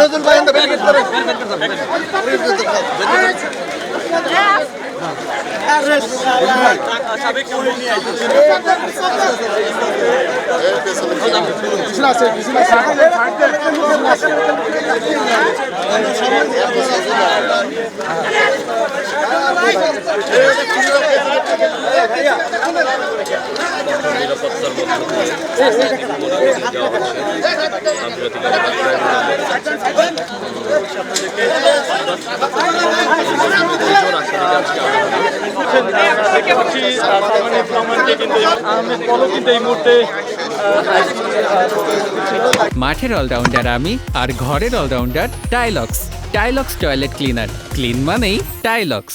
নজরুল ভাই। হাস্যোজ্জ্বল দেখতে পাচ্ছি সালমান রহমানকে কিন্তু আহমেদ পলও কিন্তু এই মুহূর্তে মাঠের অলরাউন্ডার আমি আর ঘরের allrounder Tylox. Tylox toilet cleaner. Clean মানেই টাইলক্স।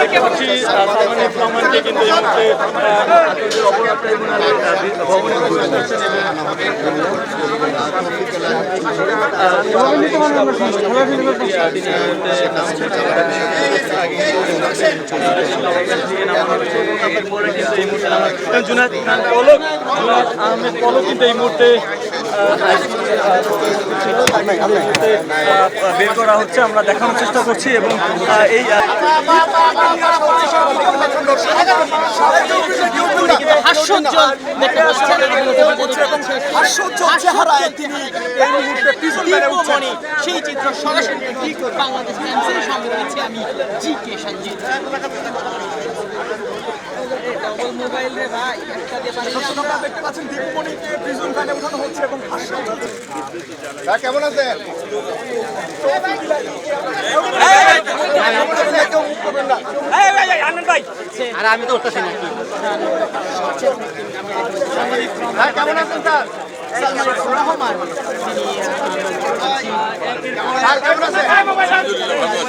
দেখতে পাচ্ছি সালমান রহমানকে কিন্তু এই মুহূর্তে অপরাধ ট্রাইব্যুনালের ভবনে উপস্থিত হচ্ছেন এবং আহমেদ পলক কিন্তু এই মুহূর্তে বের করা হচ্ছে আমরা দেখানোর চেষ্টা করছি এবং এই চেহারায় তিনি এই মুহূর্তে দীপ্যমণি সেই চিত্র সরাসরি ঠিক বাংলাদেশ টাইমসের সঙ্গে রয়েছে আমি জি কে সঞ্জিত মোবাইল রে ভাই একটা দিয়ে দেখতে পাচ্ছেন দীপমণিকে প্রিজন ভ্যানে উঠানো হচ্ছে এবং কেমন আছেন আর আমি তো উঠতেছি না। কেমন আছেন স্যার? স্যার কেমন আছেন?